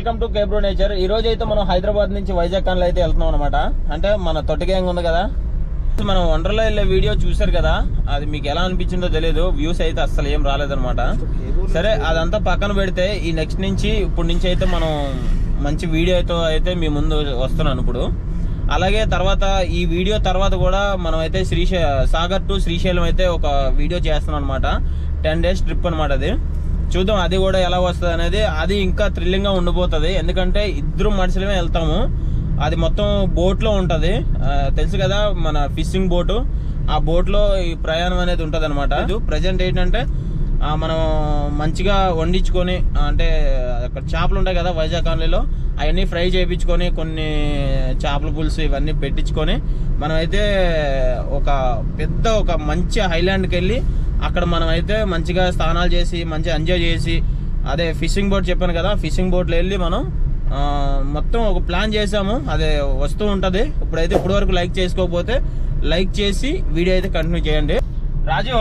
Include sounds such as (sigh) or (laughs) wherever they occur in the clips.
Welcome to కేబ్రో nature. ఈ రోజు అయితే మనం హైదరాబాద్ నుంచి వైజాగ్ కాన్లో అయితే వెళ్తున్నాం అనమాట అంటే మన తొట్టి గ్యాంగ్ ఉంది కదా. మనం వండర్లో వెళ్ళే వీడియో చూసారు కదా. అది మీకు ఎలా అనిపించిందో తెలియదు వ్యూస్ అయితే అస్సలు ఏం రాలేదనమాట సరే అదంతా పక్కన పెడితే ఈ నెక్స్ట్ నుంచి ఇప్పుడు నుంచి అయితే మనం మంచి వీడియోతో అయితే మీ ముందు వస్తున్నాను ఇప్పుడు. అలాగే తర్వాత ఈ వీడియో తర్వాత కూడా మనం అయితే శ్రీశై సాగర్ టు శ్రీశైలం అయితే ఒక వీడియో చేస్తున్నాం అనమాట టెన్ డేస్ ట్రిప్ అనమాట అది. చూద్దాం అది కూడా ఎలా వస్తుంది అనేది. అది ఇంకా థ్రిల్లింగ్గా ఉండిపోతుంది. ఎందుకంటే ఇద్దరు మనుషులమే వెళ్తాము. అది మొత్తం బోట్లో తెలుసు కదా మన ఫిషింగ్ బోటు. ఆ బోట్లో ఈ ప్రయాణం అనేది ఉంటుంది అనమాట ప్రజెంట్ ఏంటంటే మనం మంచిగా వండించుకొని అంటే అక్కడ చేపలు ఉంటాయి కదా వైజాగ్ కాలనీలో అవన్నీ ఫ్రై చేయించుకొని కొన్ని చేపల పులుసు ఇవన్నీ పెట్టించుకొని మనమైతే ఒక పెద్ద ఒక మంచి హైలాండ్కి వెళ్ళి అక్కడ మనమైతే మంచిగా స్నానాలు చేసి మంచిగా ఎంజాయ్ చేసి అదే ఫిషింగ్ బోట్ చెప్పాను కదా ఫిషింగ్ బోట్లో వెళ్ళి మనం మొత్తం ఒక ప్లాన్ చేసాము అదే వస్తూ ఉంటుంది. ఇప్పుడైతే ఇప్పటి వరకు లైక్ చేసుకోకపోతే లైక్ చేసి వీడియో అయితే కంటిన్యూ చేయండి. రాజు?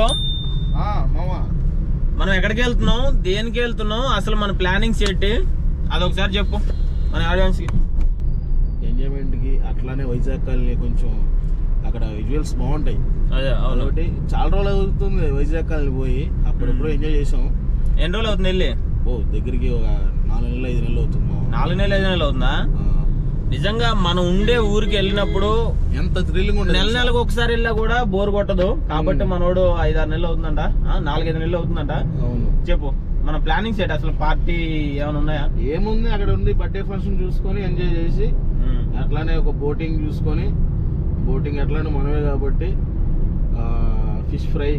మనం ఎక్కడికి వెళ్తున్నాం? దేనికి వెళ్తున్నాం? అసలు మన ప్లానింగ్స్ ఏంటి? అదొకసారి చెప్పు. మన ఆడియన్స్కి. ఎంజాయ్మెంట్కి అట్లానే వైజాగ్ కాలనీ కొంచెం అక్కడ విజువల్స్ బాగుంటాయి. అదే ఒకటి చాలా రోజులు అవుతుంది వైజాగ్ కాలనీ పోయి. అప్పుడెప్పుడు ఎంజాయ్ చేసాం. ఎన్ని రోజులు అవుతుంది వెళ్ళి? ఓ దగ్గరికి ఒక నాలుగు నెలలు ఐదు నెలలు అవుతుంది. నాలుగు నెలలు ఐదు నెలలు అవుతుందా? నిజంగా మనం ఉండే ఊరికి వెళ్ళినప్పుడు ఎంత థ్రిల్లింగ్ ఉండదు నెల నెలకు ఒకసారి వెళ్ళా కూడా బోర్ కొట్టదు. కాబట్టి మనోడు ఐదారు నెలలు అవుతుందంట. నాలుగైదు నెలలు అవుతుందంట. అవును. చెప్పు మన ప్లానింగ్స్ ఏంటి అసలు పార్టీ ఏమైనా ఉన్నాయా? ఏముంది అక్కడ ఉండి బర్త్డే ఫంక్షన్ చూసుకొని ఎంజాయ్ చేసి. అట్లానే ఒక బోటింగ్ చూసుకొని బోటింగ్ ఎట్లానే మనమే కాబట్టి ఫిష్ ఫ్రై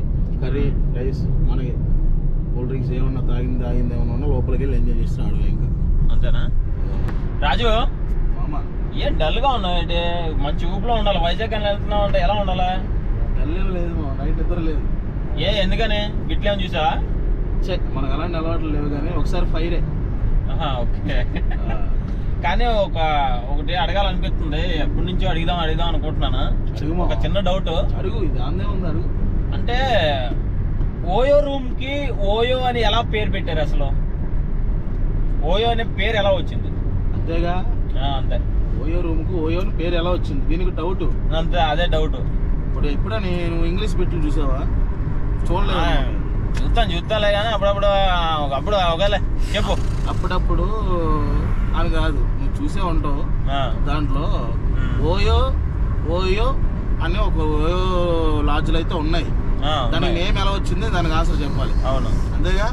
కర్రీ రైస్ మనకి కూల్ డ్రింక్స్ ఏమన్నా తాగింది తాగింది ఏమన్నా ఉన్నా లోపలికి వెళ్ళి ఎంజాయ్ చేసి రావడం ఇంకా. అంతేనా? రాజు ఏం డల్గా ఉన్నావు ఏంటి మంచి ఊపులో ఉండాలి. వైజాగ్ అని వెళ్తున్నావు అంటే ఎలా ఉండాలా? తెల్లేం లేదు మా నైట్ నిద్ర లేదు. ఏ ఎందుకని? గిట్లేమని చూసావా? చే మనకు అలాంటి అలవాట్లు లేవు కానీ ఒకసారి ఫైరే ఆహా, ఓకే. కానీ ఒక ఒకటి అడగాలనిపిస్తుంది. ఎప్పటి నుంచో అడిగిదాం అడిగిదాం అనుకుంటున్నాను. ఒక చిన్న డౌట్ అడుగు ఇది అందే ఉంది అడుగు. అంటే ఓయో రూమ్కి ఓయో అని ఎలా పేరు పెట్టారు అసలు? ఓయో అనే పేరు ఎలా వచ్చింది? అంతేగా? అంతే. ఓయో రూమ్కు ఓయో అని పేరు ఎలా వచ్చింది? దీనికి డౌట్. అంతే అదే డౌట్. ఇప్పుడు ఎప్పుడా నేను ఇంగ్లీష్ పెట్టి చూసావా? చూడలేదు. చూస్తాను చూస్తాలే కానీ అప్పుడప్పుడు అప్పుడు ఒకవేళ చెప్పు. అప్పుడప్పుడు అని కాదు నువ్వు చూసే ఉంటావు. దాంట్లో. ఓయో ఓయో అని ఒక ఓయో లాడ్జ్లు అయితే ఉన్నాయి. దానికి. నేమ్ ఎలా వచ్చింది? దానికి ఆన్సర్ చెప్పాలి. అవును. అంతేగా?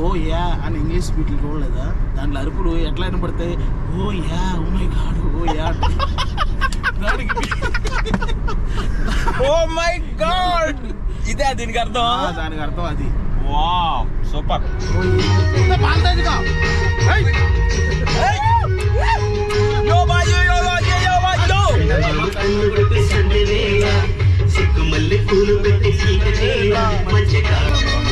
ఓ యా అని ఇంగ్లీష్ బీట్లు చూడలేదా? దాంట్లో అరుపులు ఎట్లా వినపడతాయి? Oh yeah oh my god oh yeah అంటే. దానికి ఓ మై గాడ్ ఇదే దీనికి అర్థం? ఆ, దానికి అర్థం అది. Wow super! యో బాయో యో బాయో యో బాయో సిగ్గు పూలు పెట్టి మధ్యకాలం తీసుకోరా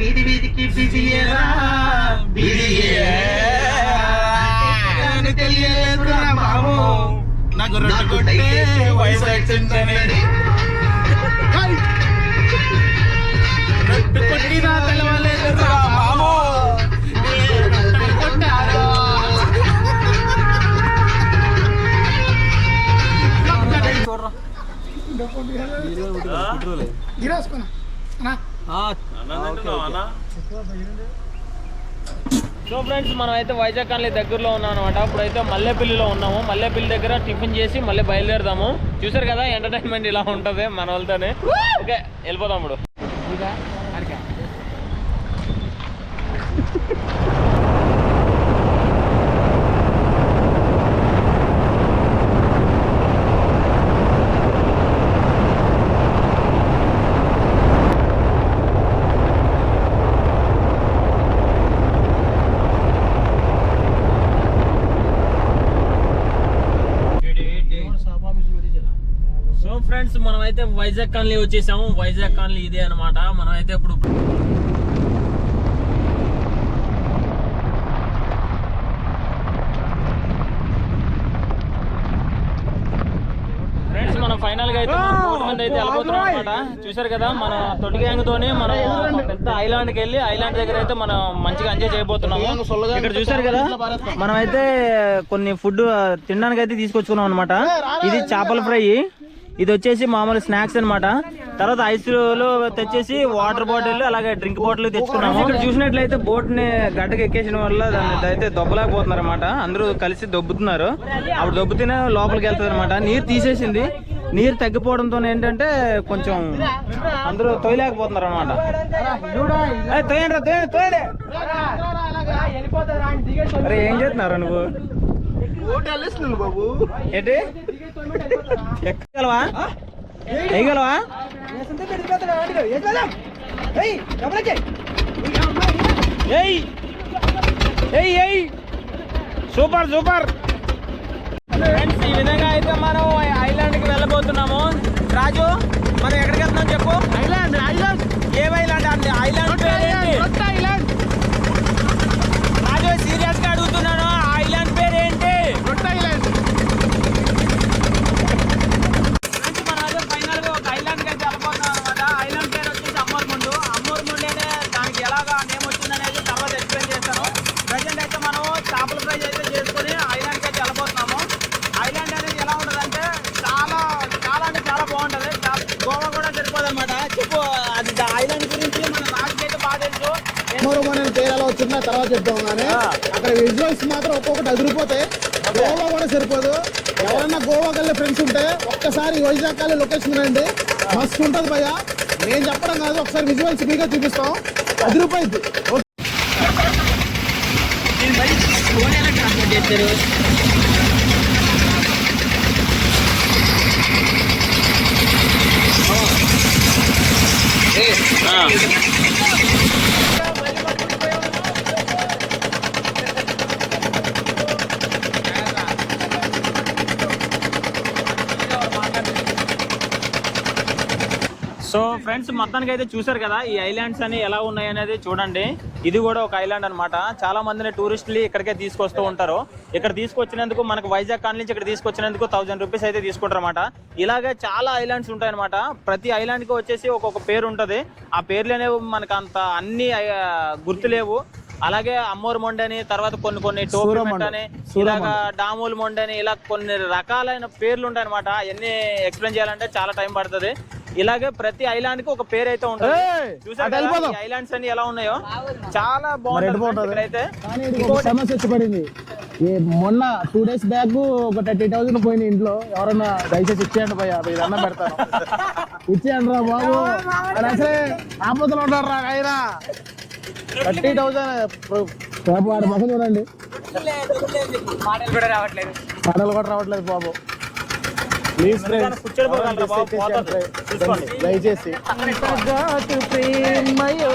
వీధి వీధికి బిజీయేరా బిజీయే నాకు తెలియలేదురా నాకు రెండు కొట్టే వయసు! రెండు కొట్టినా తెలవలేదురా కొట్టారు. సో ఫ్రెండ్స్ మనం అయితే వైజాగ్ కాలనీ దగ్గరలో ఉన్నాం అనమాట ఇప్పుడైతే మల్లెపల్లిలో ఉన్నాము. మల్లెపల్లి దగ్గర టిఫిన్ చేసి మళ్ళీ బయలుదేరదాము. చూసారు కదా ఎంటర్టైన్మెంట్ ఇలా ఉంటది మన వాళ్ళతోనే. ఓకే వెళ్ళిపోదాం ఇప్పుడు. అయితే వైజాగ్ కాలనీ వచ్చేసాము. వైజాగ్ కాలనీ ఇదే అన్నమాట. మనం అయితే ఇప్పుడు ఫ్రెండ్స్ మనం ఫైనల్గా అయితే మీద అయితే వెళ్ళిపోతున్నాం అనమాట చూసారు కదా మన తొట్టి గ్యాంగ్ తోని మనం పెద్ద ఐలాండ్కి వెళ్ళి ఐలాండ్ దగ్గర అయితే మనం మంచిగా ఎంజాయ్ చేయబోతున్నాము. ఇక్కడ చూసారు కదా మనం అయితే కొన్ని ఫుడ్ తినడానికి అయితే తీసుకొచ్చుకున్నాం అనమాట ఇది చేపల ఫ్రై. ఇది వచ్చేసి మామూలు స్నాక్స్ అన్నమాట. తర్వాత ఐస్లో తెచ్చేసి వాటర్ బాటిల్ అలాగే డ్రింక్ బాటిల్ తెచ్చుకున్నాము. ఇక్కడ చూసినట్లయితే బోట్ని గడ్డకి ఎక్కేసిన వల్ల అయితే దొబ్బలేకపోతున్నారు అనమాట అందరూ కలిసి దొబ్బుతున్నారు. అప్పుడు దొబ్బుతూనే లోపలికి వెళ్తుంది అనమాట నీరు తీసేసింది. నీరు తగ్గిపోవడంతో ఏంటంటే కొంచెం అందరూ తొయలేకపోతున్నారు అనమాట అరే ఏం చేస్తున్నారు నువ్వు బాబు. ఏంటి? ఎక్కగలవా? వేయగలవా ఏయ్! ఏయ్ ఏయ్! Super super! ఫ్రెండ్స్ ఈ విధంగా అయితే మనం ఐలాండ్కి వెళ్ళబోతున్నాము. రాజు మనం ఎక్కడికి వెళ్తున్నాం చెప్పు? Island island. ఏ ఐలాండ్ అండి ఐలాండ్ ఐలాండ్. రాజు సీరియస్గా అడుగుతున్నాను ఆ ఐలాండ్ పేరేంటి రొట్ట ఐలాండ్ ఫ్రెండ్స్ మనం అయితే ఫైనల్గా ఒక ఐలాండ్కి అయితే వెళ్ళబోతున్నాం అనమాట ఐలాండ్ పేరు వచ్చేసి అమ్మోర్ ముండు అమ్మోర్ ముండు అనే దానికి ఎలాగా నేమ్ వచ్చింది అనేది తర్వాత ఎక్స్ప్లెయిన్ చేస్తాను ప్రజెంట్ అయితే మనం చేపల ఫ్రై అయితే చేసుకొని ఐలాండ్కి అయితే వెళ్ళబోతున్నాము ఐలాండ్ అనేది ఎలా ఉంటదంటే చాలా చాలా అంటే చాలా బాగుంటది చా- గోవా కూడా సరిపోదు అనమాట చెప్పు అది దా- ఐలాండ్ గురించి మన నాకైతే బాగా తెలుసు మరో మన పేరు వచ్చిన తర్వాత చెప్తాం కానీ. అక్కడ విజువల్స్ మాత్రం ఒక్కొక్కటి అదిరిపోతాయి గోవా కూడా సరిపోదు. ఎవరన్నా గోవా వెళ్ళే ఫ్రెండ్స్ ఉంటే ఒక్కసారి వైజాగ్ కాలే లొకేషన్ రండి. మస్తు ఉంటుంది భయ్య. నేను చెప్పడం కాదు ఒకసారి విజువల్స్ మీగా చూపిస్తాం. అదిరిపోయింది చేస్తారు సో ఫ్రెండ్స్ మొత్తానికి అయితే చూసారు కదా ఈ ఐలాండ్స్ అని ఎలా ఉన్నాయి అనేది చూడండి. ఇది కూడా ఒక ఐలాండ్ అన్నమాట. చాలా మందిని టూరిస్టులు ఇక్కడికే తీసుకొస్తూ ఉంటారు. ఇక్కడ తీసుకొచ్చినందుకు మనకు వైజాగ్ కాలనీ నుంచి ఇక్కడ తీసుకొచ్చినందుకు థౌజండ్ రూపీస్ అయితే తీసుకుంటారు అనమాట ఇలాగే చాలా ఐలాండ్స్ ఉంటాయి అనమాట ప్రతి ఐలాండ్కి వచ్చేసి ఒక్కొక్క పేరు ఉంటది. ఆ పేర్లు అనేవి మనకు అంత అన్ని గుర్తులేవు అలాగే అమ్మోరు మొండ అని తర్వాత కొన్ని కొన్ని టోపీ అని ఇలాగా డామోల్ మొండ అని ఇలా కొన్ని రకాలైన పేర్లు ఉంటాయి అనమాట అవన్నీ ఎక్స్ప్లెయిన్ చేయాలంటే చాలా టైం పడుతుంది. ఇలాగే ప్రతి ఐలాండ్కి ఒక పేరు అయితే ఉంటుంది ఐలాండ్స్ అన్ని ఎలా ఉన్నాయో? చాలా బాగుంటుంది మొన్న టూ డేస్ బ్యాక్ ఒక థర్టీ థౌసండ్ పోయింది ఇంట్లో. ఎవరన్నా దయచేసి ఇచ్చేయండి భయ్య మీరు అన్నం పెడతాను (laughs) ఇచ్చేయండి రా బాబు. ఆయన అసలే ఆపదలు ఉంటారు రా ఆయన థర్టీ థౌసండ్ బాబు వాడి మొహం చూడండి. మాటలు కూడా రావట్లేదు. పాటలు కూడా రావట్లేదు బాబు. Please friends. దయచేసి. ప్రేమయో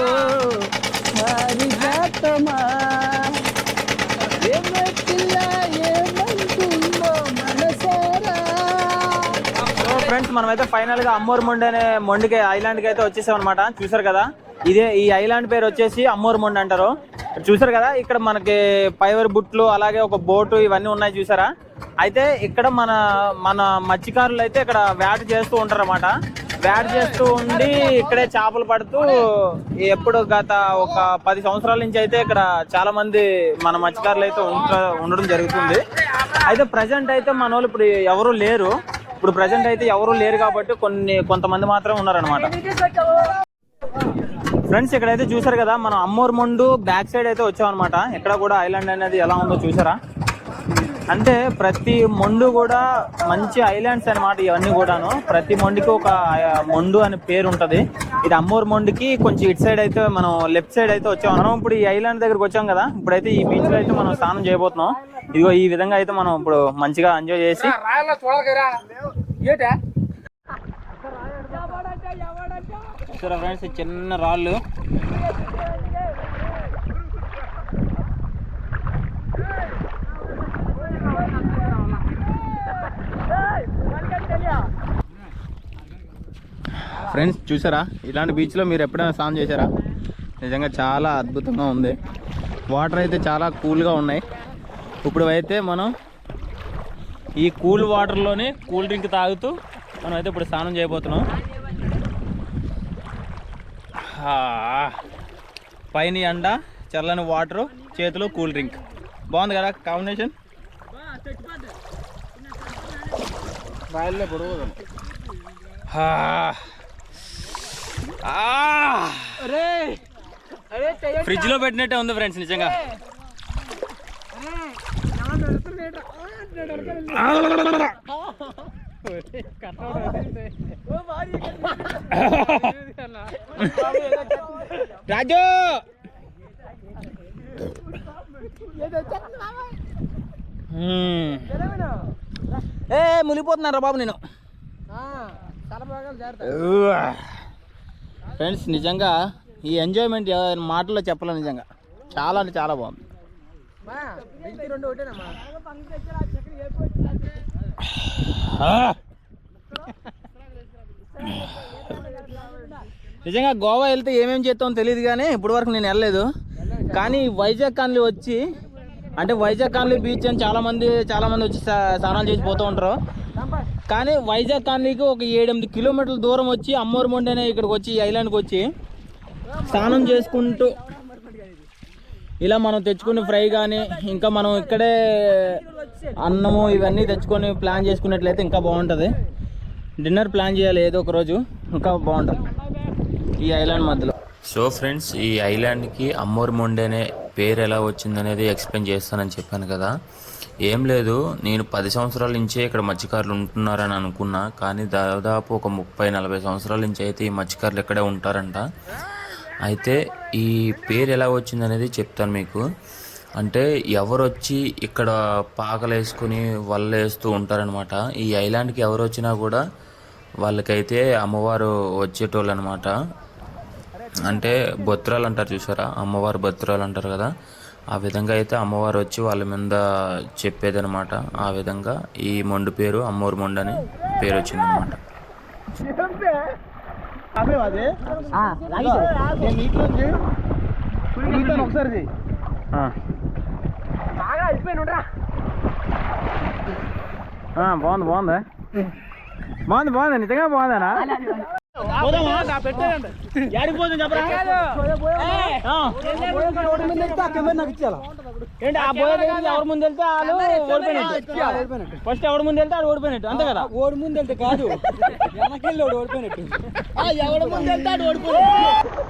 మనమైతే ఫైనల్గా అమ్మోర్ మొండి అనే మొండికి ఐలాండ్కి అయితే వచ్చేసాం అనమాట చూసారు కదా? ఇదే ఈ ఐలాండ్ పేరు వచ్చేసి అమ్మోర్ మొండి అంటారు. చూసారు కదా? ఇక్కడ మనకి పైవర్ బుట్లు అలాగే ఒక బోటు ఇవన్నీ ఉన్నాయి చూసారా? అయితే ఇక్కడ మన మన మత్స్యకారులు అయితే ఇక్కడ వేట చేస్తూ ఉంటారు అనమాట వేట చేస్తూ ఉండి ఇక్కడే చేపలు పడుతూ ఎప్పుడు గత ఒక పది సంవత్సరాల నుంచి అయితే ఇక్కడ చాలా మంది మన మత్స్యకారులు అయితే ఉండడం జరుగుతుంది. అయితే ప్రజెంట్ అయితే మన వాళ్ళు ఇప్పుడు ఎవరు లేరు. ఇప్పుడు ప్రజెంట్ అయితే ఎవరు లేరు కాబట్టి కొన్ని కొంతమంది మాత్రం ఉన్నారనమాట ఫ్రెండ్స్ ఇక్కడైతే చూసారు కదా మనం అమ్మోర్ మొండు బ్యాక్ సైడ్ అయితే వచ్చామన్నమాట. ఇక్కడ కూడా ఐలాండ్ అనేది ఎలా ఉందో చూసారా? అంటే ప్రతి మొండు కూడా మంచి ఐలాండ్స్ అన్నమాట ఇవన్నీ కూడాను. ప్రతి మొండికి ఒక మొండు అనే పేరు ఉంటది. ఇది అమ్మోర్ మొండికి కొంచెం ఇటు సైడ్ అయితే మనం లెఫ్ట్ సైడ్ అయితే వచ్చాం. మనం ఇప్పుడు ఈ ఐలాండ్ దగ్గరకు వచ్చాం కదా ఇప్పుడైతే ఈ బీచ్లో అయితే మనం స్నానం చేయబోతున్నాం. ఇదిగో ఈ విధంగా అయితే మనం ఇప్పుడు మంచిగా ఎంజాయ్ చేసి చూసారా ఫ్రెండ్స్ చిన్న రాళ్ళు. ఫ్రెండ్స్ చూసారా? ఇలాంటి బీచ్లో మీరు ఎప్పుడైనా స్నానం చేశారా? నిజంగా చాలా అద్భుతంగా ఉంది. వాటర్ అయితే చాలా కూల్గా ఉన్నాయి. ఇప్పుడు అయితే మనం ఈ కూల్ వాటర్లోనే కూల్ డ్రింక్ తాగుతూ మనం అయితే ఇప్పుడు స్నానం చేయబోతున్నాం. పైన ఎండ చల్లని వాటరు చేతిలో కూల్ డ్రింక్. బాగుంది కదా కాంబినేషన్? రాయలే పొడవు ఆ. ఆ. ఫ్రిడ్జ్లో పెట్టినట్టే ఉంది ఫ్రెండ్స్ నిజంగా. రాజు. ఏ మునిగిపోతున్నారా బాబు నేను? ఫ్రెండ్స్ నిజంగా ఈ ఎంజాయ్మెంట్ మాటల్లో చెప్పలేను నిజంగా. చాలా అంటే చాలా బాగుంది. నిజంగా గోవా వెళ్తే ఏమేమి చేస్తామో తెలియదు కానీ ఇప్పటి వరకు నేను వెళ్ళలేదు. కానీ వైజాగ్ కాన్లీ వచ్చి అంటే వైజాగ్ కాన్లీ బీచ్ అని చాలామంది చాలామంది వచ్చి స్నానాలు చేసి పోతూ ఉంటారు. కానీ వైజాగ్ కాన్లీకి ఒక ఏడెనిమిది కిలోమీటర్ల దూరం వచ్చి అమ్మోరు మొండనే ఇక్కడికి వచ్చి ఈ ఐలాండ్కి వచ్చి స్నానం చేసుకుంటూ ఇలా మనం తెచ్చుకుని ఫ్రై కానీ ఇంకా మనం ఇక్కడే అన్నము ఇవన్నీ తెచ్చుకొని ప్లాన్ చేసుకున్నట్లయితే ఇంకా బాగుంటుంది. డిన్నర్ ప్లాన్ చేయాలి ఏదో ఒక రోజు ఇంకా బాగుంటుంది. ఈ ఐలాండ్ మధ్యలో. సో ఫ్రెండ్స్ ఈ ఐలాండ్కి అమ్మోర్ మొండే అనే పేరు ఎలా వచ్చిందనేది ఎక్స్ప్లెయిన్ చేస్తానని చెప్పాను కదా. ఏం లేదు నేను పది సంవత్సరాల నుంచే ఇక్కడ మత్స్యకారులు ఉంటున్నారని అనుకున్నా కానీ దాదాపు ఒక ముప్పై నలభై సంవత్సరాల నుంచి అయితే ఈ మత్స్యకారులు ఇక్కడే ఉంటారంట. అయితే ఈ పేరు ఎలా వచ్చింది అనేది చెప్తాను మీకు. అంటే ఎవరు వచ్చి ఇక్కడ పాకలు వేసుకుని వేస్తూ ఉంటారనమాట. ఈ ఐలాండ్కి ఎవరు వచ్చినా కూడా వాళ్ళకైతే అమ్మవారు వచ్చేటోళ్ళు అనమాట అంటే బొత్రాలు అంటారు చూసారా అమ్మవారు బొత్రాలు అంటారు కదా. ఆ విధంగా అయితే అమ్మవారు వచ్చి వాళ్ళ మీద చెప్పేదనమాట. ఆ విధంగా ఈ మొండు పేరు అమ్మవారి మొండు అని పేరు వచ్చిందనమాట ఒకసారి బాగుంది బాగుంది. బాగుంది బాగుంది. నిజంగా బాగుందనా? ఏంటి ఆ ఏంటి? ఎవరి ముందు వెళ్తే వాళ్ళు ఓడిపోయినట్టు? ఫస్ట్ ఎవరి ముందు వెళ్తే ఆడు ఓడిపోయినట్టు అంతే కదా? ఓడి ముందు వెళ్తే కాదు. వెనకెళ్ళి ఓడి ఓడిపోయినట్టు. ఎవరి ముందు వెళ్తే ఆడు ఓడిపోయినట్టు.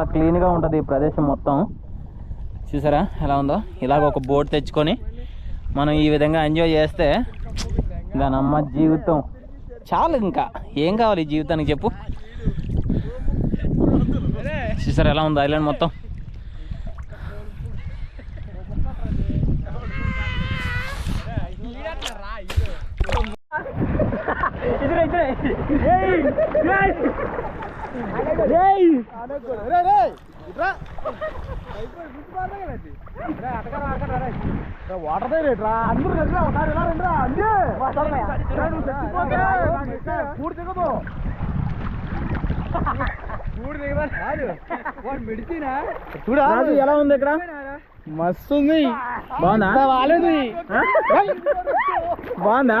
చాలా క్లీన్గా ఉంటుంది ఈ ప్రదేశం మొత్తం. చూసారా? ఎలా ఉందో? ఇలాగ ఒక బోట్ తెచ్చుకొని మనం ఈ విధంగా ఎంజాయ్ చేస్తే దాని అమ్మ జీవితం. చాలు ఇంకా. ఏం కావాలి జీవితానికి చెప్పు? చూసారా ఎలా ఉంది ఐలాండ్ మొత్తం? వాటర్ రేట్రా అందరూ రండిరా ఒకసారి ఇలా రండిరా అండి దిగదు చూడా? ఎలా ఉంది ఇక్కడ? మస్తు ఉంది బాగుందా బాగాలేదు. బాగుందా?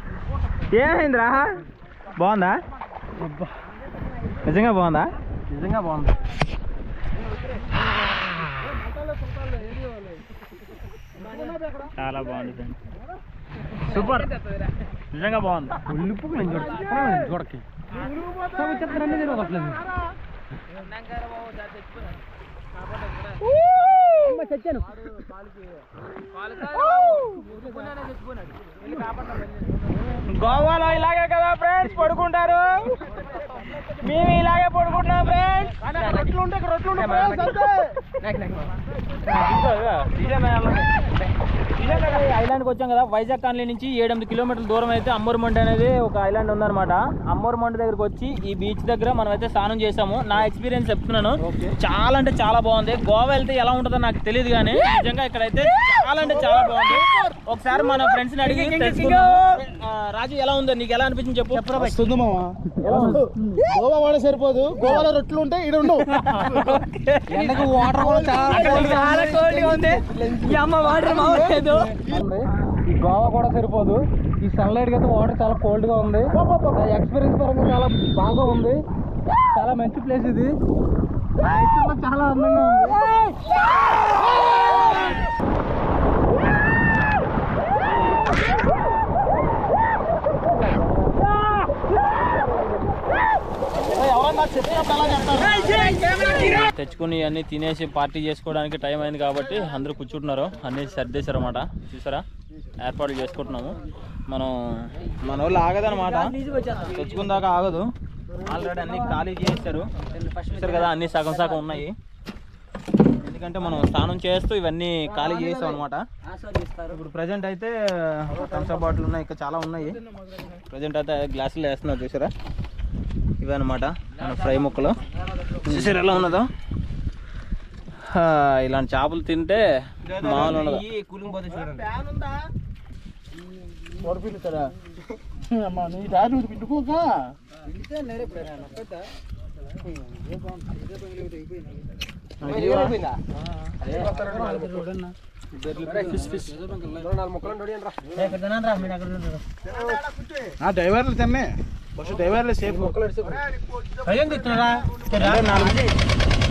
ఏమైందిరా బాగుందా నిజంగా బాగుందా నిజంగా బాగుంది చాలా బాగుంది ఫ్రెండ్ సూపర్ నిజంగా బాగుంది ఉల్లిపు నేను చూడ చూడకి తెలియదు చచ్చాను. గోవాలో ఇలాగే కదా ఫ్రెండ్స్ పడుకుంటారు. మేము ఇలాగే పడుకుంటున్నాం ఫ్రెండ్స్. రొట్లు ఉంటే రొట్లు ఐలాండ్కి వచ్చాం కదా వైజాగ్ కాలనీ నుంచి ఏడెనిమిది కిలోమీటర్ల దూరం అయితే అమ్మూరుమండి అనేది ఒక ఐలాండ్ ఉందన్నమాట. అమ్మూరుమండి దగ్గరకు వచ్చి ఈ బీచ్ దగ్గర మనం అయితే స్నానం చేసాము నా ఎక్స్పీరియన్స్ చెప్తున్నాను. చాలా అంటే చాలా బాగుంది. గోవా వెళ్తే ఎలా ఉంటుందో నాకు తెలియదు కానీ నిజంగా ఇక్కడైతే చాలా అంటే చాలా బాగుంది. ఒకసారి మన ఫ్రెండ్స్ని అడిగి రాజు ఎలా ఉందో? నీకు ఎలా అనిపించింది చెప్పు. గోవా వాడ సరిపోదు. గోవాలో రొట్లు ఉంటే ఇక్కడ ఉండవు. వాటర్ కూడా చాలా చాలా కోల్డ్గా ఉంది. అమ్మ వాటర్ మావలేదు ఈ గోవా కూడా సరిపోదు. ఈ సన్లైట్ అయితే వాటర్ చాలా కోల్డ్గా ఉంది. ఎక్స్పీరియన్స్ పరంగా చాలా బాగా ఉంది. చాలా మంచి ప్లేస్ ఇది. చాలా అందంగా ఉంది. తెచ్చుకుని అన్ని తినేసి పార్టీ చేసుకోవడానికి టైం అయింది కాబట్టి అందరూ కూర్చుంటున్నారు. అన్ని సర్దేశారు అనమాట చూసారా? ఏర్పాట్లు చేసుకుంటున్నాము. మనం మన వాళ్ళు ఆగదనమాట తెచ్చుకుందాకా ఆగదు. ఆల్రెడీ అన్ని ఖాళీ చేస్తారు చూసారు కదా అన్ని సగం సగం ఉన్నాయి. ఎందుకంటే మనం స్నానం చేస్తూ ఇవన్నీ ఖాళీ చేసాం అనమాట ఇప్పుడు ప్రజెంట్ అయితే థమ్స్అప్ బాటిల్ ఉన్నాయి. ఇంకా చాలా ఉన్నాయి. ప్రజెంట్ అయితే గ్లాసులు వేస్తున్నారు చూసారా? ఇవే అనమాట మన ఫ్రై ముక్కలు. చూసారు ఎలా ఉన్నదో? హా, ఇలాంటి చేపలు తింటే మామూలు ఉండదు. డ్రైవర్లు తిన్నే. బస్సు డ్రైవర్లు సేఫ్. అందరూ